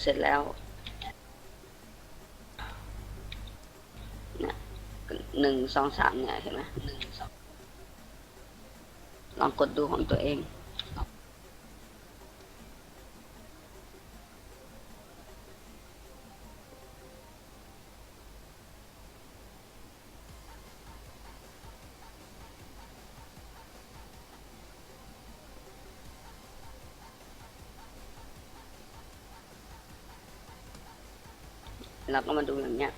เสร็จแล้วเนี่ยหนึ่งสองสามเนี่ยเห็นไหมหนึ่งสองลองกดดูของตัวเอง แล้วก็มาดูอย่างเงี้ย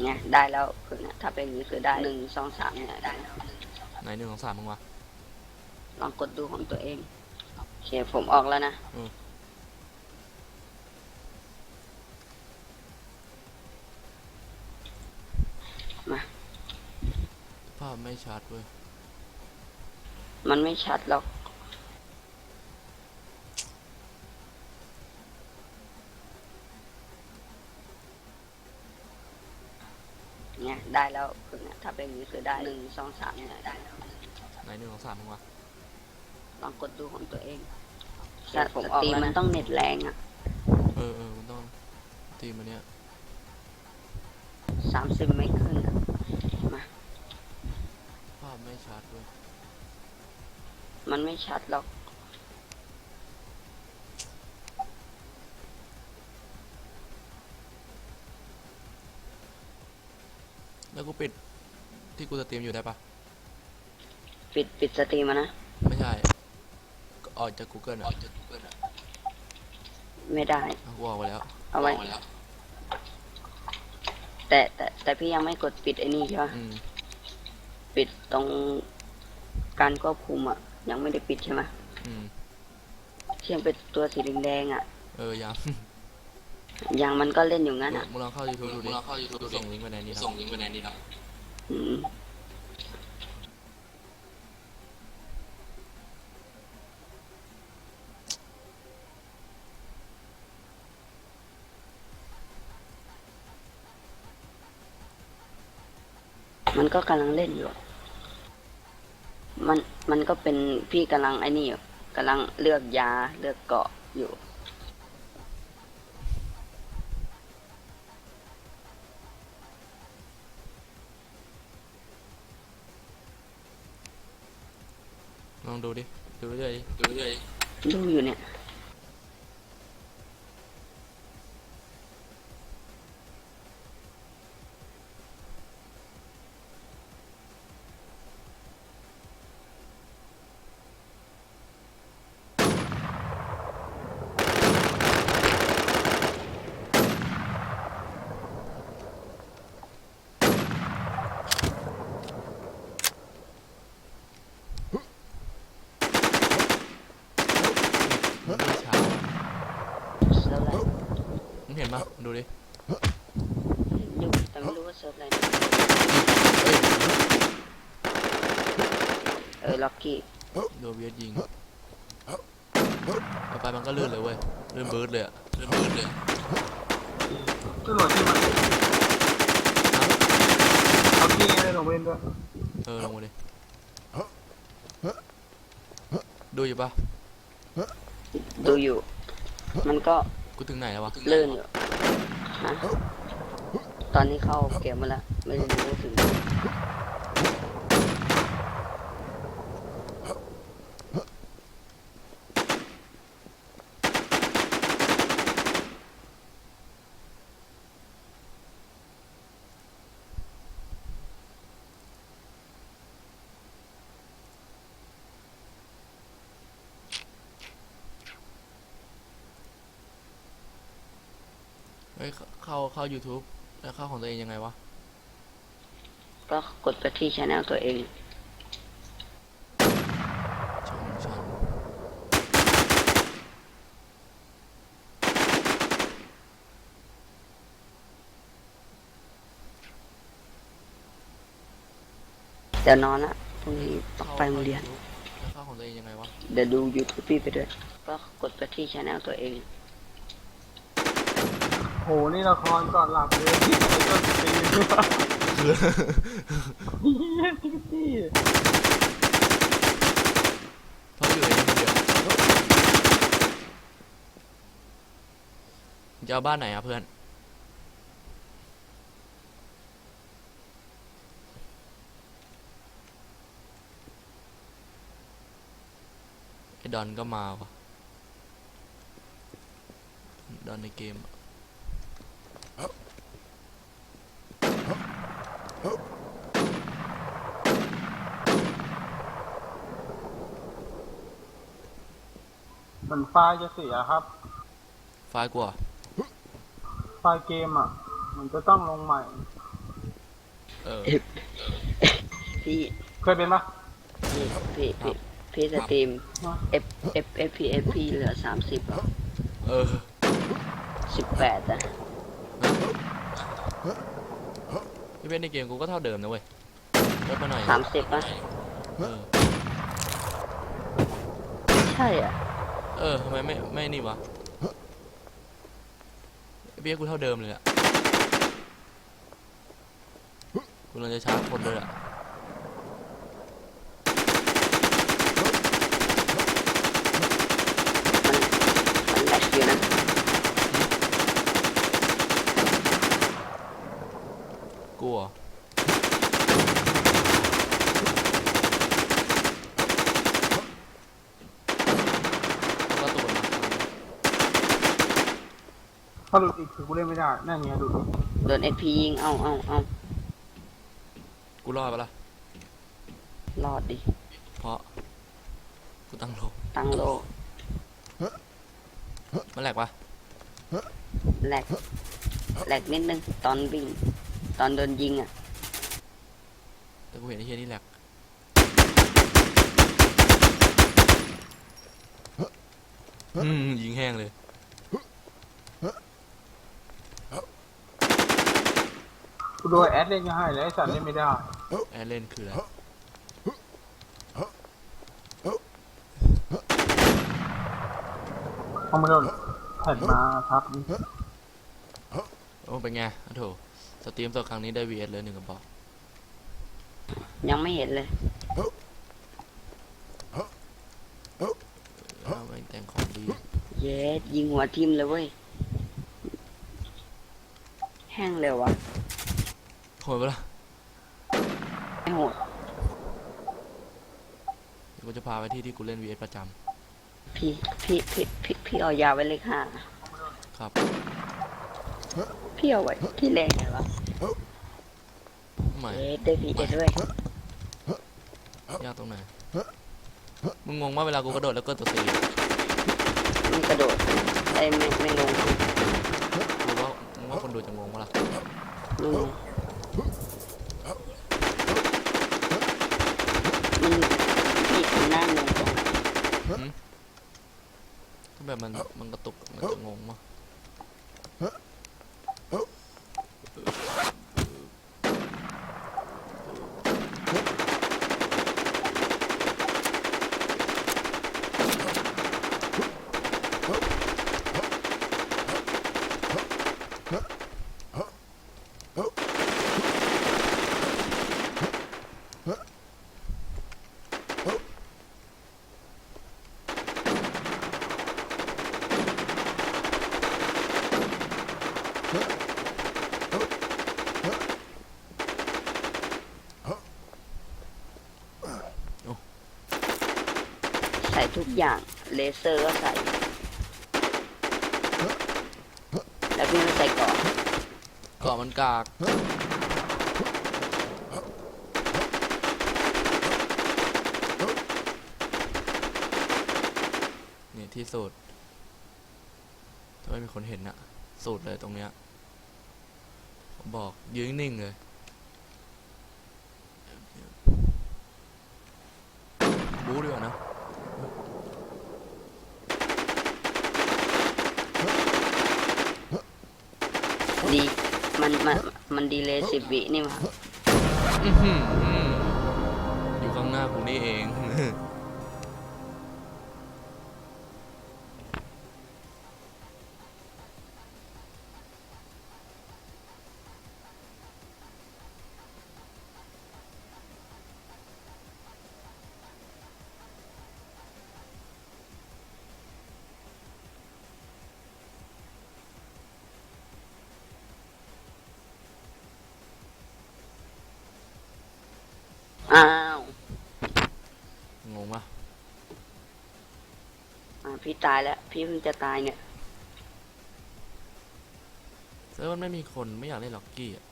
เนี่ยได้แล้วคือเนี่ยถ้าเป็นอย่างนี้คือได้หนึ่งสองสามเนี่ยได้แล้วไหนหนึ่งของสามมึงวะลองกดดูของตัวเองโอเคผมออกแล้วนะอืมมาภาพไม่ชัดเว้ยมันไม่ชัดหรอก เนี่ย ได้แล้วคือเนี่ยถ้าเป็นอย่างนี้คือได้หนึ่งสองสามเนี่ยได้แล้วไหนหนึ่งของสามมึงวะลองกดดูของตัวเองแต่ผมตีมันต้องเน็ตแรงอะเออเออมันต้องตีมันเนี้ยสามสิบไม่ขึ้นอะมาภาพไม่ชัดเว้ยมันไม่ชัดหรอก แล้วกูปิดที่กูสตรีมอยู่ได้ปะปิดปิดสตรีมอะนะ ไม่ใช่ก็ออกจาก Google อะไม่ได้ เอากูออกไปแล้วเอาไว้ แต่แต่แต่พี่ยังไม่กดปิดไอ้นี่ใช่ปะอืมปิดตรงการควบคุมอะ ยังไม่ได้ปิดใช่ไหมอืมที่ยังเป็นตัวสีแดงๆอะ เออยัง ยังมันก็เล่นอยู่งั้นอะมึงลองเข้า YouTube ดูดิกูส่งลิงก์ไปในนี้ส่งลิงก์ไปในนี้ครับอืมมันก็กำลังเล่นอยู่ มัน มันก็เป็นพี่กำลังไอ้นี่อยู่กำลังเลือกยา เลือกเกาะอยู่ ดูดิ ดูเรื่อยๆดูเรื่อยดูอยู่เนี่ย ๆมันไม่ช้า เซิร์ฟอะไร มึงเห็นปะดูดิอยู่แต่ไม่รู้ว่าเซิร์ฟอะไรนะเฮ้ยเออล็อกกี้โดนเวียดยิงต่อไปมันก็ลื่นเลยเว้ยลื่นเบิร์ดเลยอะลื่นเบิร์ดเลยอะก็โหลดที่มันเอาที่ให้ลงเล่นด้วยเออลงมาดิดูอยู่ปะดูอยู่ มันก็ กูถึงไหนแล้ววะลื่นอยู่ฮะตอนนี้เข้าเกมมาแล้วไม่ได้รู้ถึง ฮ้ยเข้าเข้า YouTube แล้วเข้าของตัวเองยังไงวะ ก็กดไปที่ช anel ตัวเองช่องฉันเดี๋ยวนอนละพรุ่งนี้ต้องไปโรงเรียน แล้วเข้าของตัวเองยังไงวะ เดี๋ยวดู YouTube พี่ไปด้วย ก็กดไปที่ช anel ตัวเอง โหนี่ละครก่อนหลับเลยที่ต้นตีคือเฮียจิ๊กจี้เขาอยู่ในนี้เดียวจะเอาบ้านไหนอะเพื่อนไอ้ดอนก็มาวะดอนในเกมอะ มันไฟล์จะเสียครับ ไฟล์กูเหรอไฟล์เกมอะ มันจะต้องลงใหม่ เออ พี่เคยเป็นปะพี่พี่พี่พี่สตรีม F F F P F P เหลือสามสิบเออ สิบแปดอะ พี่เป็นในเกมกูก็เท่าเดิมนะเว้ยลดมาหน่อยสามสิบอะเออใช่อะ เออทำไมไม่ไม่นี่วะเบี้ยกูเท่าเดิมเลยอะกูเราจะชาร์จคนเลยอะ มันมันแหลกอยู่นะ กูเหรอก็ตัวนะ ถ้าหลุดอีก คือกูเล่นไม่ได้ นั่นไงหลุดอีกโดน F P ยิง เอาเอาเอากูรอดปะล่ะรอดดิ เพราะกูตั้งโลตั้งโลมันแหลกปะแหลกแหลกนิดนึง ตอนวิ่ง ตอนโดนยิงอะ แต่กูเห็นไอ้เฮียนี่แหลกอืมยิงแห้งเลย กูโดนแอดเล่นก็ให้แล้วไอ้สัตว์เล่นไม่ได้แอร์เล่นคืออะไรเพราะมันโดนแผ่นมาทับโอ้เป็นไงอะโถสตรีมสดครั้งนี้ได้ VS เลยหนึ่งกระบอกยังไม่เห็นเลยเอาแม่งแต่งของดีเย็ดยิงหัวทิ่มเลยเว้ย แห้งเร็ววะ โหดปะล่ะไม่โหดเดี๋ยวกูจะพาไปที่ที่กูเล่น VS ประจพี่พี่พี่พี่พี่เอายาไว้เลยค่ะำครับพี่เอาไว้ที่แรงไงวะไม่เย็ดได้พีเอ็ดด้วยยากตรงไหน มึงงงว่าเวลากูกระโดดแล้วก็ตัวสีมันกระโดดไอ้ไม่ไม่ลงกูว่ามึงว่าคนดูจะงงปะล่ะลงมันพี่ทำหน้างงจัง ถ้าแบบมันมันกระตุกมันจะงงมั้ง เลเซอร์ก็ใส่ แล้วพี่ไม่ใส่ก่อนเกาะมันกาก นี่ที่สุดถ้าไม่มีคนเห็นอะสุดเลยตรงเนี้ย ผมบอกยืนนิ่งเลย บู๊ดีกว่านะ ดี มันมันดีเลยสิบวินี่มาอื้อหืออยู่ข้างหน้ากูนี่เอง อ้าวงงปะอ่าพี่ตายแล้ว พี่เพิ่งจะตายเนี่ย เซิร์ฟมันไม่มีคนไม่อยากเล่นล็อกกี้อะ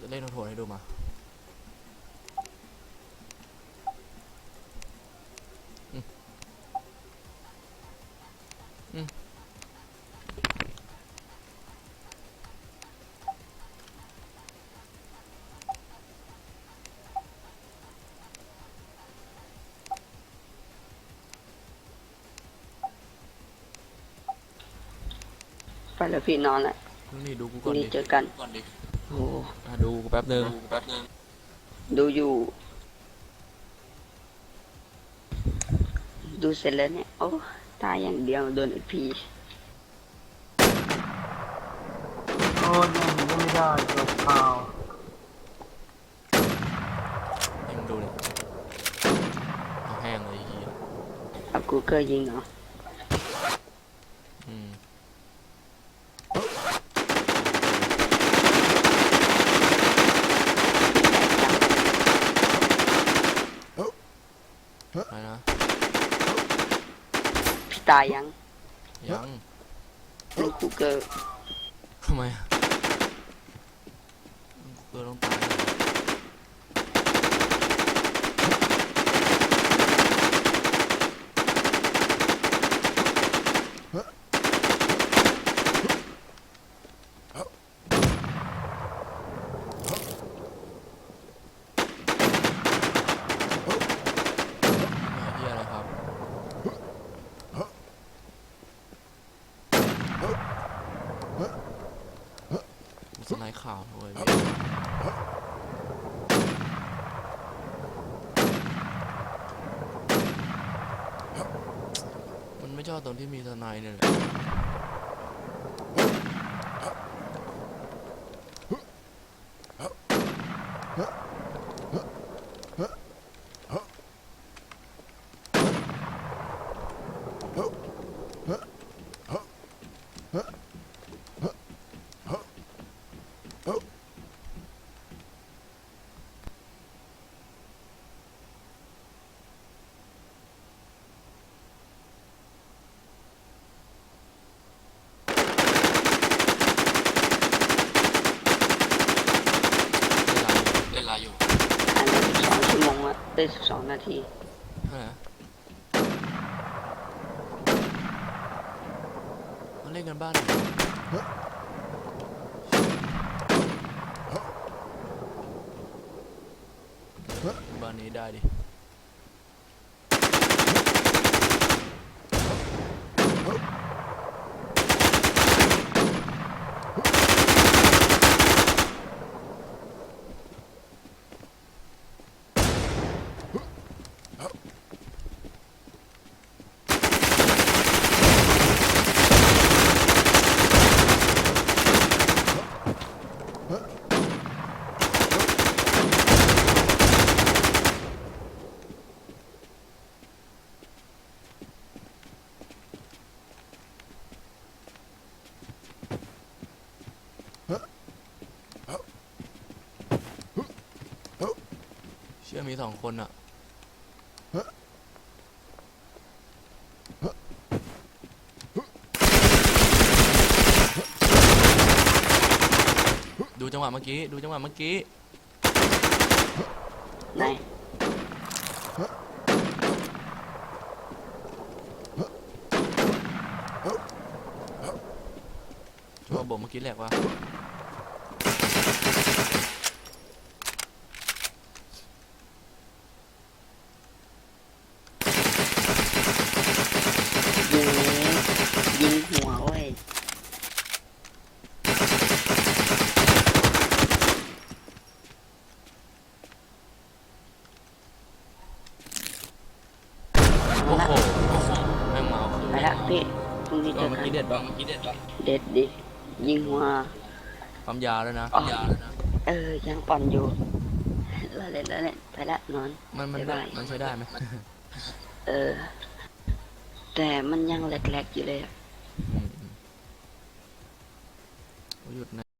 จะเล่นโทนให้ดูมา ไปแล้วพี่นอนแล้วนี่ดูกูพก่รุ่องนนี้ดิเจอกันก่อนดิโอ้อะดูกูแป๊บนึงดูอยู่ ดูเสร็จแล้วเนี่ยโอ้ตายอย่างเดียวโดนไอพีโอ้ยยังก็ไม่ได้จบข่าวให้มึงดูดิเอาแห้งเลยไอ้เฮียเอากูเกอร์ยิงเหรออืมอะไรนะ พี่ตายยังยังลูกกูเกอร์ทำไมอะเกลือต้องตายเหรอเฮียอะไรครับ กูสไนด์ข่าวด้วยพี่มัน ไม่ชอบตรงที่มีทนายเนี่ยแหละเวลาอยู่ อันนี้สิบสองชั่วโมงอะได้สิบสอง นาทีเท่าไหร่นะมาเล่นกันบ้านหน่อยบ้านนี้ได้ดิ มีสองคนอะดูจังหวะเมื่อกี้ ดูจังหวะเมื่อกี้ ไหนจังหวะบ่มเมื่อกี้แหลกวะ ยิงยิงหัวเว้ย โอ้โหแม่งเมาคืนไปละพี่พรุ่งนี้เอเจออเมื่อกันกี้เด็ดปะเมื่อกี้เด็ดปะเด็ดดิยิงหัว ปั๊มยาแล้วนะอ๋อ ปั๊มยาแล้วนะ เออยังปั่นอยู่ละเล่นละเล่นไปละนอน มันมันบ๊ายบาย มันใช้ได้ไหม เออ แต่มันยังแหลกๆอยู่เลยอะ